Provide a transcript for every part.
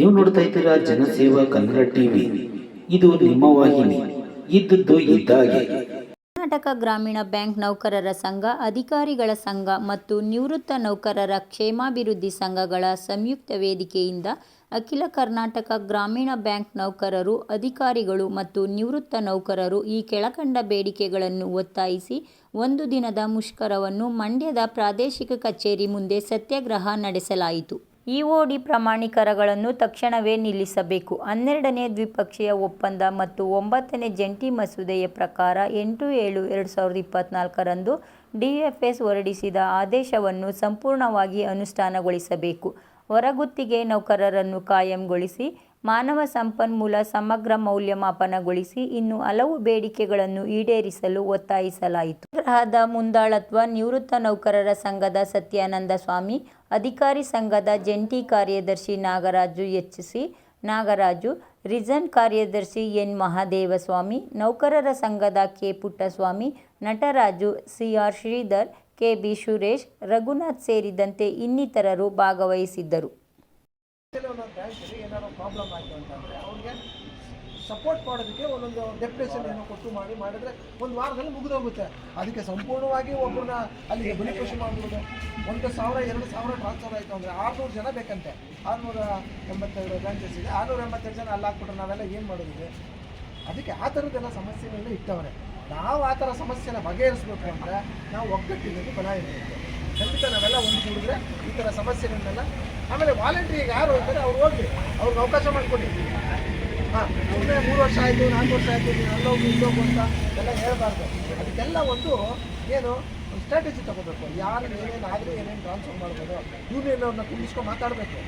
ನೀವು ನೋಡ್ತಾ ಇದ್ದೀರಾ ಜನಸೇವಾ ಕನ್ನಡ ಟಿವಿ. ಇದು ನಿಮ್ಮ ವಾಹಿನಿ. ಇದ್ದದ್ದು ಇದ್ದಾಗೆ. ಕರ್ನಾಟಕ ಗ್ರಾಮೀಣ ಬ್ಯಾಂಕ್ ನೌಕರರ ಸಂಘ, ಅಧಿಕಾರಿಗಳ ಸಂಘ ಮತ್ತು ನಿವೃತ್ತ ನೌಕರರ ಕ್ಷೇಮಾಭಿವೃದ್ಧಿ ಸಂಘಗಳ ಸಂಯುಕ್ತ ವೇದಿಕೆಯಿಂದ ಅಖಿಲ ಕರ್ನಾಟಕ ಗ್ರಾಮೀಣ ಬ್ಯಾಂಕ್ ನೌಕರರು, ಅಧಿಕಾರಿಗಳು ಮತ್ತು ನಿವೃತ್ತ ನೌಕರರು ಈ ಕೆಳಕಂಡ ಬೇಡಿಕೆಗಳನ್ನು ಒತ್ತಾಯಿಸಿ ಒಂದು ದಿನದ ಮುಷ್ಕರವನ್ನು ಮಂಡ್ಯದ ಪ್ರಾದೇಶಿಕ ಕಚೇರಿ ಮುಂದೆ ಸತ್ಯಾಗ್ರಹ ನಡೆಸಲಾಯಿತು. ಇಒಡಿ ಪ್ರಮಾಣೀಕರಗಳನ್ನು ತಕ್ಷಣವೇ ನಿಲ್ಲಿಸಬೇಕು. ಹನ್ನೆರಡನೇ ದ್ವಿಪಕ್ಷೀಯ ಒಪ್ಪಂದ ಮತ್ತು ಒಂಬತ್ತನೇ ಜಂಟಿ ಮಸೂದೆಯ ಪ್ರಕಾರ ಎಂಟು ಏಳು ಎರಡು ಸಾವಿರದ ಇಪ್ಪತ್ನಾಲ್ಕರಂದು ಡಿಎಫ್ಎಸ್ ಹೊರಡಿಸಿದ ಆದೇಶವನ್ನು ಸಂಪೂರ್ಣವಾಗಿ ಅನುಷ್ಠಾನಗೊಳಿಸಬೇಕು. ಹೊರಗುತ್ತಿಗೆ ನೌಕರರನ್ನು ಕಾಯಂಗೊಳಿಸಿ ಮಾನವ ಸಂಪನ್ಮೂಲ ಸಮಗ್ರ ಮೌಲ್ಯಮಾಪನಗೊಳಿಸಿ ಇನ್ನು ಹಲವು ಬೇಡಿಕೆಗಳನ್ನು ಈಡೇರಿಸಲು ಒತ್ತಾಯಿಸಲಾಯಿತು. ಗ್ರಹದ ಮುಂದಾಳತ್ವ, ನಿವೃತ್ತ ನೌಕರರ ಸಂಘದ ಸತ್ಯಾನಂದ ಸ್ವಾಮಿ, ಅಧಿಕಾರಿ ಸಂಘದ ಜಂಟಿ ಕಾರ್ಯದರ್ಶಿ ನಾಗರಾಜು ಎಚ್ಸಿ, ನಾಗರಾಜು, ರಿಜನ್ ಕಾರ್ಯದರ್ಶಿ ಎನ್ ಮಹಾದೇವಸ್ವಾಮಿ, ನೌಕರರ ಸಂಘದ K Puttaswamy, Nataraju CR Sridhar, K B Suresh, Raghunath ಸೇರಿದಂತೆ ಇನ್ನಿತರರು ಭಾಗವಹಿಸಿದ್ದರು. ಏನಾದ್ರು ಪ್ರಾಬ್ಲಮ್ ಆಯಿತು ಅಂತಂದರೆ ಅವ್ರಿಗೆ ಸಪೋರ್ಟ್ ಮಾಡೋದಕ್ಕೆ ಒಂದೊಂದು ಡೆಪ್ಯುಟೇಷನ್ ಏನೋ ಕೊಟ್ಟು ಮಾಡಿ ಮಾಡಿದ್ರೆ ಒಂದು ವಾರದಲ್ಲಿ ಮುಗಿದೋಗುತ್ತೆ. ಅದಕ್ಕೆ ಸಂಪೂರ್ಣವಾಗಿ ಒಬ್ಬರನ್ನ ಅಲ್ಲಿಗೆ ಬಲಿಪಶು ಮಾಡ್ಬೋದು ಒಂದು ಸಾವಿರ, ಎರಡು ಸಾವಿರ ಟ್ರಾನ್ಸ್ಫರ್ ಆಯಿತು ಅಂದರೆ ಆರುನೂರು ಜನ ಬೇಕಂತೆ. ಆರುನೂರ ಎಂಬತ್ತೆರಡು ಬ್ರಾಂಚಸ್ ಇದೆ. ಆರುನೂರ ಎಂಬತ್ತೆರಡು ಜನ ಅಲ್ಲಿ ಹಾಕ್ಬಿಟ್ರೆ ನಾವೆಲ್ಲ ಏನು ಮಾಡೋದಿದೆ? ಅದಕ್ಕೆ ಆ ಥರದ್ದೆಲ್ಲ ಸಮಸ್ಯೆಗಳನ್ನ ಇಟ್ಟವ್ರೆ. ನಾವು ಆ ಥರ ಸಮಸ್ಯೆನ ಬಗೆಹರಿಸ್ಬೇಕು ಅಂದರೆ ನಾವು ಒಗ್ಗಟ್ಟಿನಲ್ಲಿ ಬಲ ಇರಬೇಕು. ಖಂಡಿತ ಒಂದುಗೂಡಿದ್ರೆ ಈ ಥರ ಸಮಸ್ಯೆಗಳನ್ನೆಲ್ಲ. ಆಮೇಲೆ ವಾಲಂಟ್ರಿಗೆ ಯಾರು ಹೋಗ್ತಾರೆ ಅವ್ರು ಹೋಗ್ಲಿ ಅವ್ರಿಗೆ ಅವಕಾಶ ಮಾಡಿಕೊಡಿ ಹಾಂ ಸುಮ್ಮನೆ ಮೂರು ವರ್ಷ ಆಯಿತು, ನಾಲ್ಕು ವರ್ಷ ಆಯಿತು ನೀನು ಅಲ್ಲೋಗು ಇಲ್ಲೋಗು ಅಂತ ಎಲ್ಲ ಹೇಳ್ಬಾರ್ದು. ಅದಕ್ಕೆಲ್ಲ ಒಂದು ಏನು, ಒಂದು ಸ್ಟ್ರಾಟಜಿ ತಗೋಬೇಕು. ಯಾರು ಏನೇನು ಆದರೆ ಏನೇನು ಟ್ರಾನ್ಸ್ಫರ್ ಮಾಡ್ಬೋದು ಯೂನಿಯನ್ ಅವ್ರನ್ನ ಕುಂದಿಸ್ಕೊಂಡು ಮಾತಾಡಬೇಕು.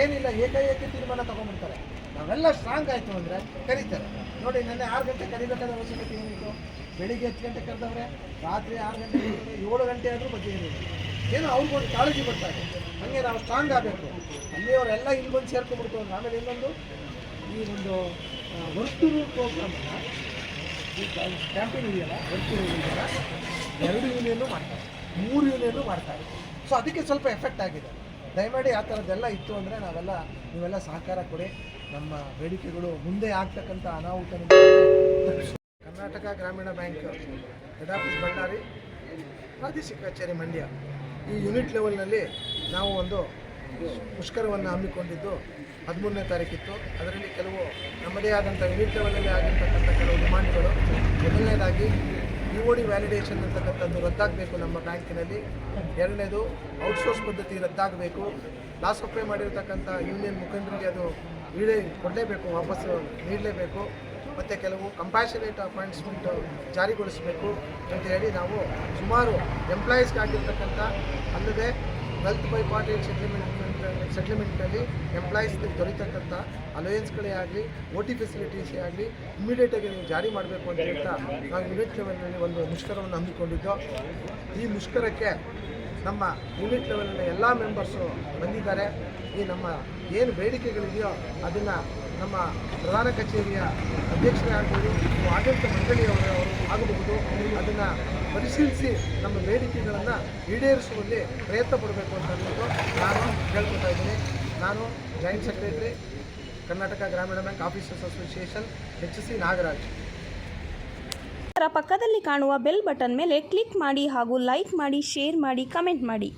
ಏನಿಲ್ಲ ಏಕೈಕ ತೀರ್ಮಾನ ತೊಗೊಂಡ್ಬಿಡ್ತಾರೆ. ನಾವೆಲ್ಲ ಸ್ಟ್ರಾಂಗ್ ಆಯಿತು ಅಂದರೆ ಕರೀತಾರೆ. ನೋಡಿ, ನೆನ್ನೆ ಆರು ಗಂಟೆ ಕರಿಬೇಕಾದ ಅವಶ್ಯಕತೆ ಏನಿತ್ತು? ಬೆಳಿಗ್ಗೆ ಹತ್ತು ಗಂಟೆ ಕರೆದವ್ರೆ, ರಾತ್ರಿ ಆರು ಗಂಟೆ ಏಳು ಗಂಟೆ ಆದರೂ ಬಗ್ಗೆ ಏನಿಲ್ಲ ಏನೋ ಅವ್ರಿಗೊಂದು ಕಾಳಜಿ ಬರ್ತಾರೆ ಹಾಗೆ ನಾವು ಸ್ಟ್ರಾಂಗ್ ಆಗಬೇಕು. ಅಲ್ಲಿಯವರೆಲ್ಲ ಇಲ್ಲಿ ಬಂದು ಸೇರ್ಕೊಂಡ್ಬಿಡ್ತು ಆಮೇಲೆ ಇನ್ನೊಂದು ಈ ಒಂದು ವರ್ತೂರು ಪ್ರೋಗ್ರಾಮನ್ನು ಈ ಇದೆಯಲ್ಲ, ವರ್ತೂರು ಇದೆಯಲ್ಲ ಎರಡು ಯೂನಿಯನ್ನು ಮಾಡ್ತಾರೆ. ಮೂರು ಯೂನಿಯನ್ನು ಮಾಡ್ತಾರೆ. ಸೊ ಅದಕ್ಕೆ ಸ್ವಲ್ಪ ಎಫೆಕ್ಟ್ ಆಗಿದೆ. ದಯಮಾಡಿ ಆ ಥರದ್ದೆಲ್ಲ ಇತ್ತು ಅಂದರೆ ನಾವೆಲ್ಲ, ನೀವೆಲ್ಲ ಸಹಕಾರ ಕೊಡಿ. ನಮ್ಮ ಬೇಡಿಕೆಗಳು ಮುಂದೆ ಆಗ್ತಕ್ಕಂಥ ಅನಾಹುತ ಕರ್ನಾಟಕ ಗ್ರಾಮೀಣ ಬ್ಯಾಂಕ್ ಹೆಡ್ ಆಫೀಸ್ ಬಳ್ಳಾರಿ, ಪ್ರಾದೇಶಿಕ ಕಚೇರಿ ಮಂಡ್ಯ. ಈ ಯೂನಿಟ್ ಲೆವೆಲ್ನಲ್ಲಿ ನಾವು ಒಂದು ಮುಷ್ಕರವನ್ನು ಹಮ್ಮಿಕೊಂಡಿದ್ದು ಹದಿಮೂರನೇ ತಾರೀಕಿತ್ತು. ಅದರಲ್ಲಿ ಕೆಲವು ನಮ್ಮದೇ ಆದಂಥ ಯೂನಿಟ್ ಲೆವೆಲಲ್ಲಿ ಆಗಿರ್ತಕ್ಕಂಥ ಕೆಲವು ಡಿಮಾಂಡ್ಗಳು. ಮೊದಲನೇದಾಗಿ ಇ ಒ ಡಿ ವ್ಯಾಲಿಡೇಷನ್ ಅಂತಕ್ಕಂಥದ್ದು ರದ್ದಾಗಬೇಕು ನಮ್ಮ ಬ್ಯಾಂಕಿನಲ್ಲಿ. ಎರಡನೇದು ಔಟ್ಸೋರ್ಸ್ ಪದ್ಧತಿ ರದ್ದಾಗಬೇಕು. ಲಾಸ್ ಅಪ್ಲೈ ಮಾಡಿರ್ತಕ್ಕಂಥ ಯೂನಿಯನ್ ಮುಖಂಡರಿಗೆ ಅದು ಈಡೇ ಕೊಡಲೇಬೇಕು, ವಾಪಸ್ಸು ನೀಡಲೇಬೇಕು. ಮತ್ತು ಕೆಲವು ಕಂಪ್ಯಾಷನೇಟ್ ಅಪಾಯಿಂಟ್ಸ್ಮೆಂಟ್ ಜಾರಿಗೊಳಿಸಬೇಕು ಅಂತ ಹೇಳಿ ನಾವು ಸುಮಾರು ಎಂಪ್ಲಾಯೀಸ್ಗೆ ಆಗಿರ್ತಕ್ಕಂಥ ಅಲ್ಲದೆ ವೆಲ್ತ್ ಬೈ ಪಾರ್ಟಿ ಸೆಟ್ಲ್ಮೆಂಟ್ ಸೆಟ್ಲ್ಮೆಂಟ್ನಲ್ಲಿ ಎಂಪ್ಲಾಯೀಸ್ಗೆ ದೊರೀತಕ್ಕಂಥ ಅಲೋಯನ್ಸ್ಗಳೇ ಆಗಲಿ ಓ ಟಿ ಫೆಸಿಲಿಟೀಸೇ ಆಗಲಿ ಇಮಿಡಿಯೇಟಾಗಿ ನೀವು ಜಾರಿ ಮಾಡಬೇಕು ಅಂತ ಹೇಳ್ತಾ ನಾವು ಯೂನಿಟ್ ಒಂದು ಮುಷ್ಕರವನ್ನು ಹಮ್ಮಿಕೊಂಡಿದ್ದು. ಈ ಮುಷ್ಕರಕ್ಕೆ ನಮ್ಮ ಯೂನಿಟ್ ಲೆವೆಲ್ನ ಎಲ್ಲ ಮೆಂಬರ್ಸು ಬಂದಿದ್ದಾರೆ. ಈ ನಮ್ಮ ಏನು ಬೇಡಿಕೆಗಳಿದೆಯೋ ಅದನ್ನು ನಮ್ಮ ಪ್ರಧಾನ ಕಚೇರಿಯ ಅಧ್ಯಕ್ಷರೇ ಆಗ್ಬೋದು ಆಡಳಿತ ಮಂಡಳಿಯವರು ಅವರು ಆಗಬಹುದು. ಅದನ್ನು ಪರಿಶೀಲಿಸಿ ನಮ್ಮ ಬೇಡಿಕೆಗಳನ್ನು ಈಡೇರಿಸುವಲ್ಲಿ ಪ್ರಯತ್ನ ಪಡಬೇಕು ಅಂತ ಅಂದ್ಬಿಟ್ಟು ನಾನು ಕೇಳ್ಕೊತಾ ಇದ್ದೀನಿ. ನಾನು joint secretary Karnataka Grameena bank officers association H C Nagaraj. ಅದರ ಪಕ್ಕದಲ್ಲಿ ಕಾಣುವ ಬೆಲ್ ಬಟನ್ ಮೇಲೆ ಕ್ಲಿಕ್ ಮಾಡಿ ಹಾಗೂ ಲೈಕ್ ಮಾಡಿ, ಶೇರ್ ಮಾಡಿ, ಕಮೆಂಟ್ ಮಾಡಿ.